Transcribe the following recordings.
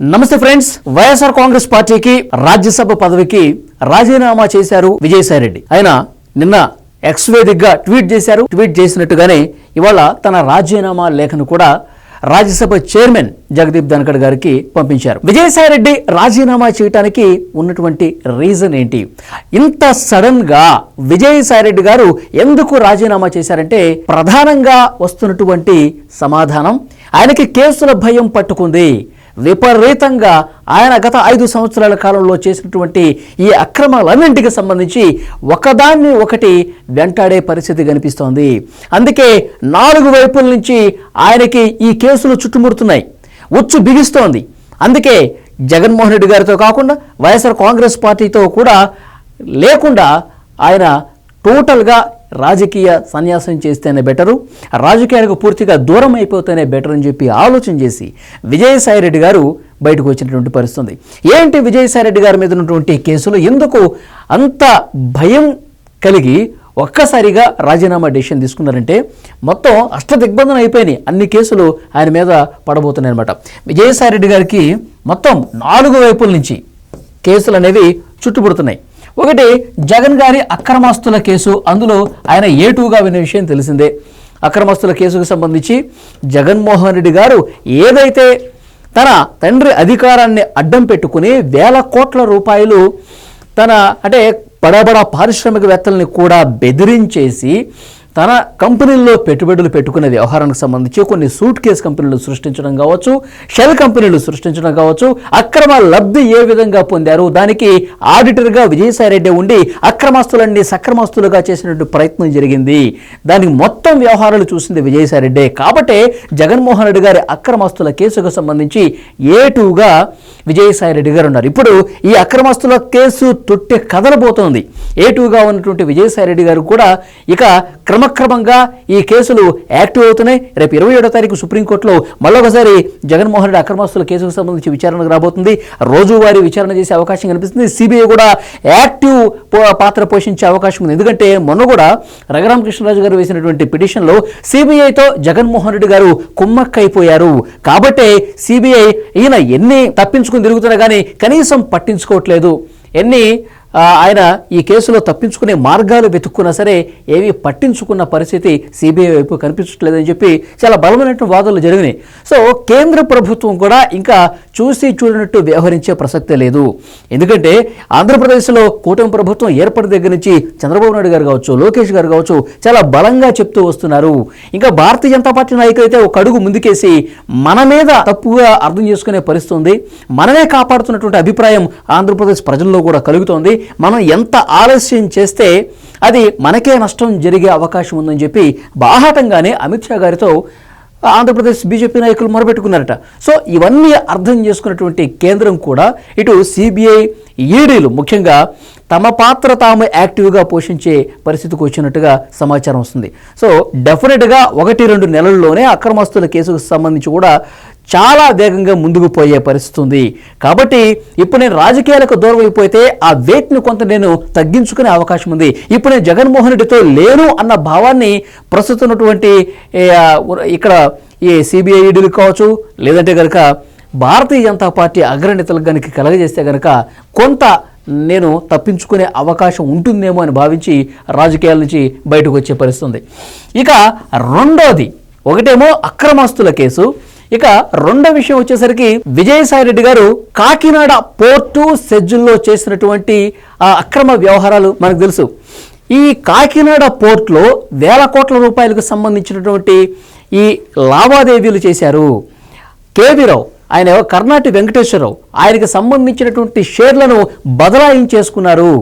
నమస్తే ఫ్రెండ్స్ వైఎస్ఆర్ కాంగ్రెస్ పార్టీకి రాజ్యసభ పదవికి రాజీనామా చేశారు విజయసాయి రెడ్డి. ఆయన నిన్న ఎక్స్ వేదికగా ట్వీట్ చేశారు. ట్వీట్ చేసినట్టుగానే ఇవాళ తన రాజీనామా లేఖను కూడా రాజ్యసభ చైర్మన్ జగదీప్ ధన్కడ్ గారికి పంపించారు. విజయసాయి రెడ్డి రాజీనామా చేయడానికి ఉన్నటువంటి రీజన్ ఏంటి? ఇంత సడన్గా విజయసాయి రెడ్డి గారు ఎందుకు రాజీనామా చేశారంటే ప్రధానంగా వస్తున్నటువంటి సమాధానం ఆయనకి కేసుల భయం పట్టుకుంది. విపరీతంగా ఆయన గత ఐదు సంవత్సరాల కాలంలో చేసినటువంటి ఈ అక్రమాలన్నింటికి సంబంధించి ఒకదాన్ని ఒకటి వెంటాడే పరిస్థితి కనిపిస్తోంది. అందుకే నాలుగు వైపుల నుంచి ఆయనకి ఈ కేసులు చుట్టుముడుతున్నాయి. ఉచ్చు బిగిస్తోంది. అందుకే జగన్మోహన్ రెడ్డి గారితో కాకుండా వైఎస్ఆర్ కాంగ్రెస్ పార్టీతో కూడా లేకుండా ఆయన టోటల్గా రాజకీయ సన్యాసం చేస్తేనే బెటరు రాజకీయాలకు పూర్తిగా దూరం అయిపోతేనే బెటర్ అని చెప్పి ఆలోచన చేసి విజయసాయి రెడ్డి గారు బయటకు వచ్చినటువంటి పరిస్థితుంది. ఏంటి విజయసాయి రెడ్డి గారి మీద ఉన్నటువంటి కేసులు? ఎందుకు అంత భయం కలిగి ఒక్కసారిగా రాజీనామా డెసిషన్ తీసుకున్నారంటే మొత్తం అష్టదిగ్బంధన అయిపోయినాయి. అన్ని కేసులు ఆయన మీద పడబోతున్నాయి అనమాట విజయసాయి రెడ్డి గారికి మొత్తం నాలుగు వైపుల నుంచి కేసులు అనేవి చుట్టుపడుతున్నాయి. ఒకటి జగన్ గారి అక్రమాస్తుల కేసు. అందులో ఆయన ఏటూగా విన్న విషయం తెలిసిందే. అక్రమస్తుల కేసుకు సంబంధించి జగన్మోహన్ రెడ్డి గారు ఏదైతే తన తండ్రి అధికారాన్ని అడ్డం పెట్టుకుని వేల కోట్ల రూపాయలు తన అంటే బడాబడా పారిశ్రామికవేత్తల్ని కూడా బెదిరించేసి తన కంపెనీల్లో పెట్టుబడులు పెట్టుకునే వ్యవహారానికి సంబంధించి కొన్ని సూట్ కేస్ కంపెనీలు సృష్టించడం కావచ్చు షెల్ కంపెనీలు సృష్టించడం కావచ్చు అక్రమ లబ్ధి ఏ విధంగా పొందారు దానికి ఆడిటర్గా విజయసాయిరెడ్డి ఉండి అక్రమాస్తులన్నీ సక్రమాస్తులుగా చేసినట్టు ప్రయత్నం జరిగింది. దానికి మొత్తం వ్యవహారాలు చూసింది విజయసాయిరెడ్డి. కాబట్టే జగన్మోహన్ రెడ్డి గారి అక్రమాస్తుల కేసుకు సంబంధించి ఏ టూగా విజయసాయి రెడ్డి గారు ఉన్నారు. ఇప్పుడు ఈ అక్రమాస్తుల కేసు తొట్టె కదలబోతోంది. ఏ టూగా ఉన్నటువంటి విజయసాయి రెడ్డి గారు కూడా ఇక క్రమక్రమంగా ఈ కేసులు యాక్టివ్ అవుతున్నాయి. రేపు ఇరవై ఏడో తారీఖు సుప్రీంకోర్టులో మళ్ళొకసారి జగన్మోహన్ రెడ్డి అక్రమస్తుల కేసుకు సంబంధించి విచారణకు రాబోతుంది. రోజువారీ విచారణ చేసే అవకాశం కనిపిస్తుంది. సిబిఐ కూడా యాక్టివ్ పాత్ర పోషించే అవకాశం ఉంది. ఎందుకంటే మొన్న కూడా రఘురామకృష్ణరాజు గారు వేసినటువంటి పిటిషన్లో సిబిఐతో జగన్మోహన్ రెడ్డి గారు కుమ్మక్కైపోయారు. కాబట్టే సిబిఐ ఈయన ఎన్ని తప్పించుకుని తిరుగుతున్నా కానీ కనీసం పట్టించుకోవట్లేదు. ఎన్ని ఆయన ఈ కేసులో తప్పించుకునే మార్గాలు వెతుక్కున్నా సరే ఏవి పట్టించుకున్న పరిస్థితి సిబిఐ వైపు కనిపించట్లేదని చెప్పి చాలా బలమైనటువంటి వాదనలు జరిగినాయి. సో కేంద్ర ప్రభుత్వం కూడా ఇంకా చూసి చూడనట్టు వ్యవహరించే ప్రసక్తే లేదు. ఎందుకంటే ఆంధ్రప్రదేశ్లో కూటమి ప్రభుత్వం ఏర్పడి దగ్గర నుంచి చంద్రబాబు నాయుడు గారు కావచ్చు లోకేష్ గారు కావచ్చు చాలా బలంగా చెప్తూ వస్తున్నారు. ఇంకా భారతీయ జనతా పార్టీ నాయకులు అయితే ఒక అడుగు ముందుకేసి మన మీద తప్పుగా అర్థం చేసుకునే పరిస్థితి ఉంది. మనమే కాపాడుతున్నటువంటి అభిప్రాయం ఆంధ్రప్రదేశ్ ప్రజల్లో కూడా కలుగుతోంది. మనం ఎంత ఆలస్యం చేస్తే అది మనకే నష్టం జరిగే అవకాశం ఉందని చెప్పి బాహాటంగానే అమిత్ షా గారితో ఆంధ్రప్రదేశ్ బీజేపీ నాయకులు మొరబెట్టుకున్నారట సో ఇవన్నీ అర్థం చేసుకున్నటువంటి కేంద్రం కూడా ఇటు సిబిఐ ఈడీలు ముఖ్యంగా తమ పాత్ర తాము యాక్టివ్గా పోషించే పరిస్థితికి వచ్చినట్టుగా సమాచారం వస్తుంది. సో డెఫినెట్గా ఒకటి రెండు నెలల్లోనే అక్రమస్తుల కేసుకు సంబంధించి కూడా చాలా వేగంగా ముందుకు పోయే పరిస్థితి ఉంది. కాబట్టి ఇప్పుడు నేను రాజకీయాలకు దూరం అయిపోతే ఆ వెయిట్ను కొంత నేను తగ్గించుకునే అవకాశం ఉంది. ఇప్పుడు నేను జగన్మోహన్ రెడ్డితో లేను అన్న భావాన్ని ప్రస్తుతం ఉన్నటువంటి ఏ, ఇక్కడ ఈ సిబిఐ ఈడీలు కావచ్చు లేదంటే కనుక భారతీయ జనతా పార్టీ అగ్రనేతలకు కనుక కలగజేస్తే కనుక కొంత నేను తప్పించుకునే అవకాశం ఉంటుందేమో అని భావించి రాజకీయాల నుంచి బయటకు వచ్చే పరిస్థితి ఉంది. ఇక రెండోది ఒకటేమో అక్రమాస్తుల కేసు. ఇక రెండో విషయం వచ్చేసరికి విజయసాయి రెడ్డి గారు కాకినాడ పోర్టు సెజ్జుల్లో చేసినటువంటి ఆ అక్రమ వ్యవహారాలు మనకు తెలుసు. ఈ కాకినాడ పోర్ట్లో వేల కోట్ల రూపాయలకు సంబంధించినటువంటి ఈ లావాదేవీలు చేశారు. కేవీరావు ఆయన కర్ణాటి వెంకటేశ్వరరావు. ఆయనకి సంబంధించినటువంటి షేర్లను బదలాయించేసుకున్నారు.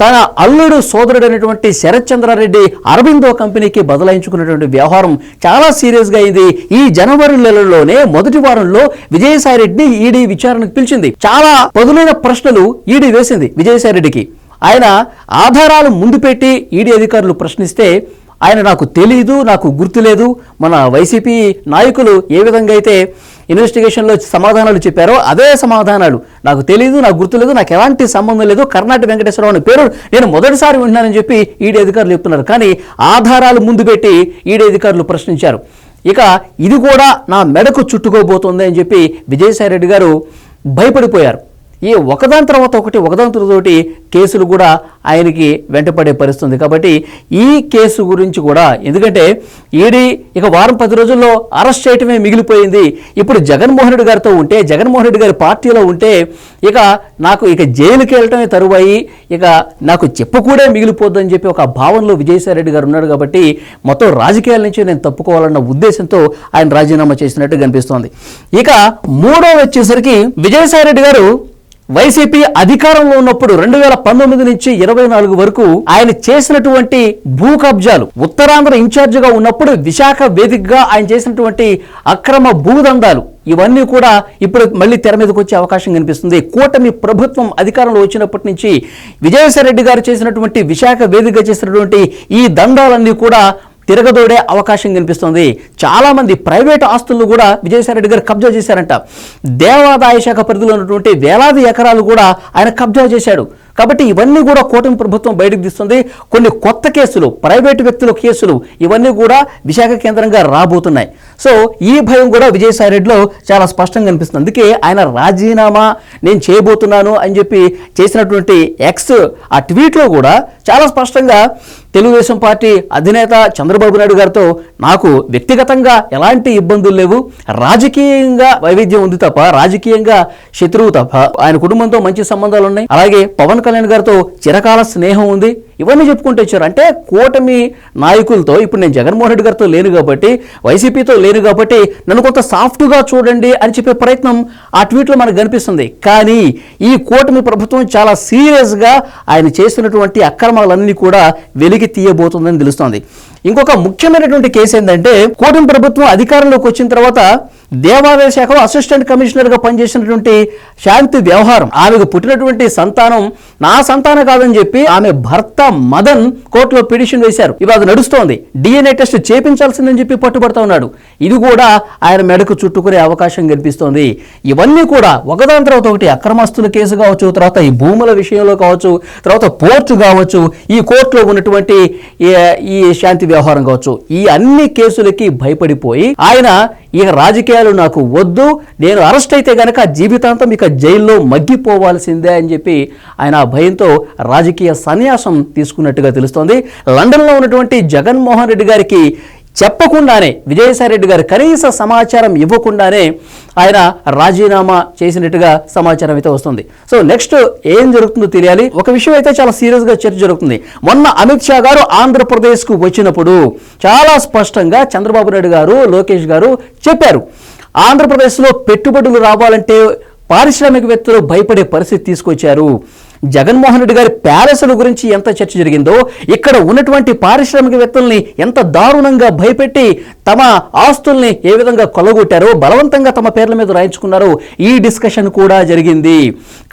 తన అల్లుడు సోదరుడైనటువంటి శరత్ శరత్చంద్రారెడ్డి అరబిందో కంపెనీకి బదలాయించుకున్నటువంటి వ్యవహారం చాలా సీరియస్గా అయింది. ఈ జనవరి నెలలోనే మొదటి వారంలో విజయసాయిరెడ్డిని ఈడీ విచారణకు పిలిచింది. చాలా పదులైన ప్రశ్నలు ఈడీ వేసింది విజయసాయి రెడ్డికి ఆయన ఆధారాలు ముందు పెట్టి ఈడీ అధికారులు ప్రశ్నిస్తే ఆయన నాకు తెలీదు నాకు గుర్తులేదు. మన వైసీపీ నాయకులు ఏ విధంగా అయితే ఇన్వెస్టిగేషన్లో సమాధానాలు చెప్పారో అదే సమాధానాలు. నాకు తెలియదు నాకు గుర్తులేదు నాకు ఎలాంటి సంబంధం లేదు. కర్ణాటక వెంకటేశ్వరరావు అనే పేరు నేను మొదటిసారి వింటున్నానని చెప్పి ఈడీ అధికారులు చెప్తున్నారు. కానీ ఆధారాలు ముందు పెట్టి ఈడీ అధికారులు ప్రశ్నించారు. ఇక ఇది కూడా నా మెడకు చుట్టుకోబోతోంది అని చెప్పి విజయసాయి రెడ్డి గారు భయపడిపోయారు. ఈ ఒకదాని తర్వాత ఒకటి ఒకదాని తర్వాత ఒకటి కేసులు కూడా ఆయనకి వెంటపడే పరిస్థితుంది కాబట్టి ఈ కేసు గురించి కూడా ఎందుకంటే ఈడీ ఇక వారం పది రోజుల్లో అరెస్ట్ చేయటమే మిగిలిపోయింది. ఇప్పుడు జగన్మోహన్ రెడ్డి గారితో ఉంటే జగన్మోహన్ రెడ్డి గారి పార్టీలో ఉంటే ఇక నాకు ఇక జైలుకి వెళ్ళటమే తరువాయి. ఇక నాకు చెప్పుకూడే మిగిలిపోద్దని చెప్పి ఒక భావనలో విజయసాయి రెడ్డి గారు ఉన్నాడు కాబట్టి మొత్తం రాజకీయాల నుంచి నేను తప్పుకోవాలన్న ఉద్దేశంతో ఆయన రాజీనామా చేసినట్టు కనిపిస్తోంది. ఇక మూడో వచ్చేసరికి విజయసాయి రెడ్డి గారు వైసీపీ అధికారంలో ఉన్నప్పుడు రెండు వేల పంతొమ్మిది నుంచి ఇరవై నాలుగు వరకు ఆయన చేసినటువంటి భూ కబ్జాలు ఉత్తరాంధ్ర ఇన్ఛార్జిగా ఉన్నప్పుడు విశాఖ వేదికగా ఆయన చేసినటువంటి అక్రమ భూదందాలు ఇవన్నీ కూడా ఇప్పుడు మళ్ళీ తెర మీదకి వచ్చే అవకాశం కనిపిస్తుంది. కూటమి ప్రభుత్వం అధికారంలో వచ్చినప్పటి నుంచి విజయసాయి రెడ్డి గారు చేసినటువంటి విశాఖ వేదికగా చేసినటువంటి ఈ దండాలన్నీ కూడా తిరగదోడే అవకాశం కనిపిస్తుంది. చాలామంది ప్రైవేట్ ఆస్తులను కూడా విజయసాయిరెడ్డి గారు కబ్జా చేశారంట. దేవాదాయ శాఖ పరిధిలో ఉన్నటువంటి వేలాది ఎకరాలు కూడా ఆయన కబ్జా చేశాడు. కాబట్టి ఇవన్నీ కూడా కూటమి ప్రభుత్వం బయటకు తీస్తుంది. కొన్ని కొత్త కేసులు ప్రైవేటు వ్యక్తుల కేసులు ఇవన్నీ కూడా విశాఖ కేంద్రంగా రాబోతున్నాయి. సో ఈ భయం కూడా విజయసాయి రెడ్డిలో చాలా స్పష్టంగా కనిపిస్తుంది. అందుకే ఆయన రాజీనామా నేను చేయబోతున్నాను అని చెప్పి చేసినటువంటి ఎక్స్ ఆ ట్వీట్లో కూడా చాలా స్పష్టంగా తెలుగుదేశం పార్టీ అధినేత చంద్రబాబు నాయుడు గారితో నాకు వ్యక్తిగతంగా ఎలాంటి ఇబ్బందులు లేవు రాజకీయంగా వైవిధ్యం ఉంది తప్ప రాజకీయంగా శత్రువు తప్ప. ఆయన కుటుంబంతో మంచి సంబంధాలు ఉన్నాయి. అలాగే పవన్ కళ్యాణ్ గారితో చిరకాల స్నేహం ఉంది. ఇవన్నీ చెప్పుకుంటూ వచ్చారు. అంటే కూటమి నాయకులతో ఇప్పుడు నేను జగన్మోహన్ రెడ్డి గారితో లేను కాబట్టి వైసీపీతో లేను కాబట్టి నన్ను కొంత సాఫ్ట్గా చూడండి అని చెప్పే ప్రయత్నం ఆ ట్వీట్లో మనకు కనిపిస్తుంది. కానీ ఈ కూటమి ప్రభుత్వం చాలా సీరియస్గా ఆయన చేస్తున్నటువంటి అక్రమాలన్నీ కూడా వెలికి తీయబోతుందని తెలుస్తోంది. ఇంకొక ముఖ్యమైనటువంటి కేసు ఏంటంటే కూటమి ప్రభుత్వం అధికారంలోకి వచ్చిన తర్వాత దేవాదాయ శాఖలో అసిస్టెంట్ కమిషనర్గా పనిచేసినటువంటి శాంతి వ్యవహారం. ఆమెకు పుట్టినటువంటి సంతానం నా సంతానం కాదని చెప్పి ఆమె భర్త మదన్ కోర్టులో పిటిషన్ వేశారు. ఇవాళ నడుస్తోంది. డిఎన్ఏ టెస్ట్ చేపించాల్సిందని చెప్పి పట్టుబడుతూ ఉన్నాడు. ఇది కూడా ఆయన మెడకు చుట్టుకునే అవకాశం కనిపిస్తోంది ఇవన్నీ కూడా ఒకదాని తర్వాత ఒకటి అక్రమస్తుల కేసు కావచ్చు తర్వాత ఈ భూముల విషయంలో కావచ్చు తర్వాత పోర్టు కావచ్చు ఈ కోర్టులో ఉన్నటువంటి ఈ శాంతి వ్యవహారం కావచ్చు. ఈ అన్ని కేసులకి భయపడిపోయి ఆయన ఇక రాజకీయాలు నాకు వద్దు నేను అరెస్ట్ అయితే కనుక జీవితాంతం ఇక జైల్లో మగ్గిపోవాల్సిందే అని చెప్పి ఆయన ఆ భయంతో రాజకీయ సన్యాసం తీసుకున్నట్టుగా తెలుస్తోంది. లండన్లో ఉన్నటువంటి జగన్మోహన్ రెడ్డి గారికి చెప్పకుండానే విజయసాయి రెడ్డి గారు కనీస సమాచారం ఇవ్వకుండానే ఆయన రాజీనామా చేసినట్టుగా సమాచారం అయితే వస్తుంది. సో నెక్స్ట్ ఏం జరుగుతుందో తెలియాలి. ఒక విషయం అయితే చాలా సీరియస్గా చర్చ జరుగుతుంది. మొన్న అమిత్ షా గారు ఆంధ్రప్రదేశ్కు వచ్చినప్పుడు చాలా స్పష్టంగా చంద్రబాబు నాయుడు గారు లోకేష్ గారు చెప్పారు. ఆంధ్రప్రదేశ్లో పెట్టుబడులు రావాలంటే పారిశ్రామికవేత్తలు భయపడే పరిస్థితి తీసుకొచ్చారు. జగన్మోహన్ రెడ్డి గారి ప్యాలెస్ల గురించి ఎంత చర్చ జరిగిందో ఇక్కడ ఉన్నటువంటి పారిశ్రామికవేత్తల్ని ఎంత దారుణంగా భయపెట్టి తమ ఆస్తుల్ని ఏ విధంగా కొలగొట్టారో బలవంతంగా తమ పేర్ల మీద రాయించుకున్నారో ఈ డిస్కషన్ కూడా జరిగింది.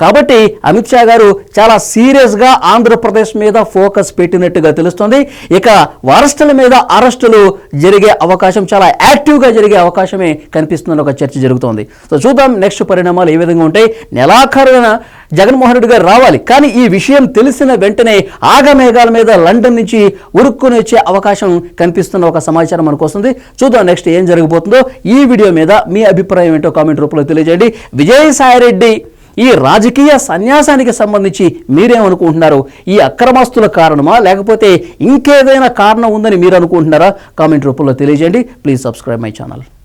కాబట్టి అమిత్ షా గారు చాలా సీరియస్గా ఆంధ్రప్రదేశ్ మీద ఫోకస్ పెట్టినట్టుగా తెలుస్తుంది. ఇక అరెస్టుల మీద అరెస్టులు జరిగే అవకాశం చాలా యాక్టివ్గా జరిగే అవకాశమే కనిపిస్తుందని ఒక చర్చ జరుగుతోంది. సో చూద్దాం నెక్స్ట్ పరిణామాలు ఏ విధంగా ఉంటాయి. నెలాఖరున జగన్మోహన్ రెడ్డి గారు రావాలి. కానీ ఈ విషయం తెలిసిన వెంటనే ఆగమేఘాల మీద లండన్ నుంచి ఉరుక్కుని వచ్చే అవకాశం కనిపిస్తున్న ఒక సమాచారం మనకు వస్తుంది. చూద్దాం నెక్స్ట్ ఏం జరగబోతుందో. ఈ వీడియో మీద మీ అభిప్రాయం ఏంటో కామెంట్ రూపంలో తెలియజేయండి. విజయసాయి రెడ్డి ఈ రాజకీయ సన్యాసానికి సంబంధించి మీరేమనుకుంటున్నారు? ఈ అక్రమాస్తుల కారణమా? లేకపోతే ఇంకేదైనా కారణం ఉందని మీరు అనుకుంటున్నారా? కామెంట్ రూపంలో తెలియజేయండి. Please subscribe my channel.